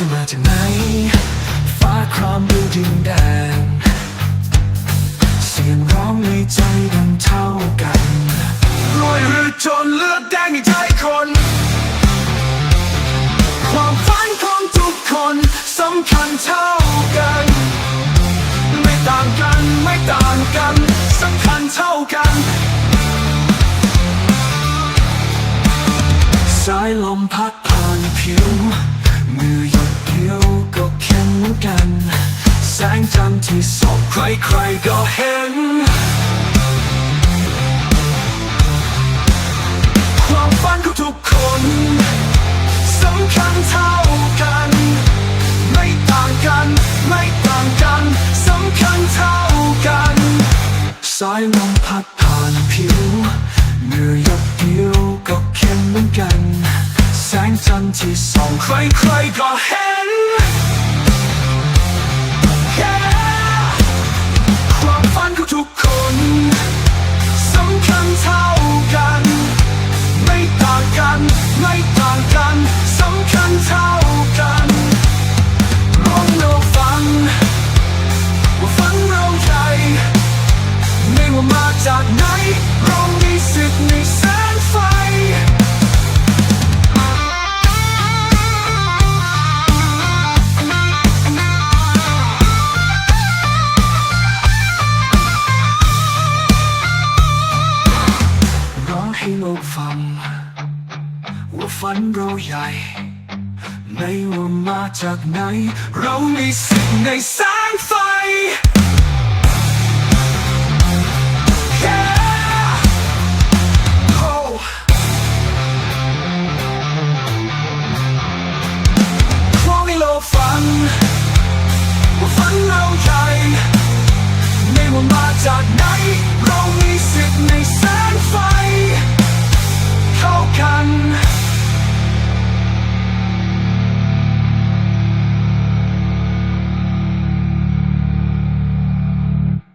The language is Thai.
จะมาจากไหน ฟ้าครามดูดินแดน เสียงร้องในใจดังเท่ากันรวยหรือจนเลือดแดงในใจคน ความฝันของทุกคนสำคัญเท่ากัน ไม่ต่างกันไม่ต่างกันสำคัญเท่ากันสายลมพัดผ่านผิว มือย เหมือนกัน แสงจันทร์ที่ส่องใครๆก็เห็น ความฝันของทุกคนสำคัญเท่ากัน ไม่ต่างกัน ไม่ต่างกันสำคัญเท่ากันสายลมพัดผ่านผิวเมื่อหยดเดียวก็เข้มเหมือนกัน แสงจันทร์ที่ส่องใครๆก็เห็นาจาไหน เรามีสิทธิ์ในแสงไฟ ร้องให้โลกฟัง ว่าฝันเราใหญ่ ไม่ว่ามาจากไหน เรามีสิทธิ์ในแสงไฟ ฝันเราใหญ่ไม่ว่ามาจากไหน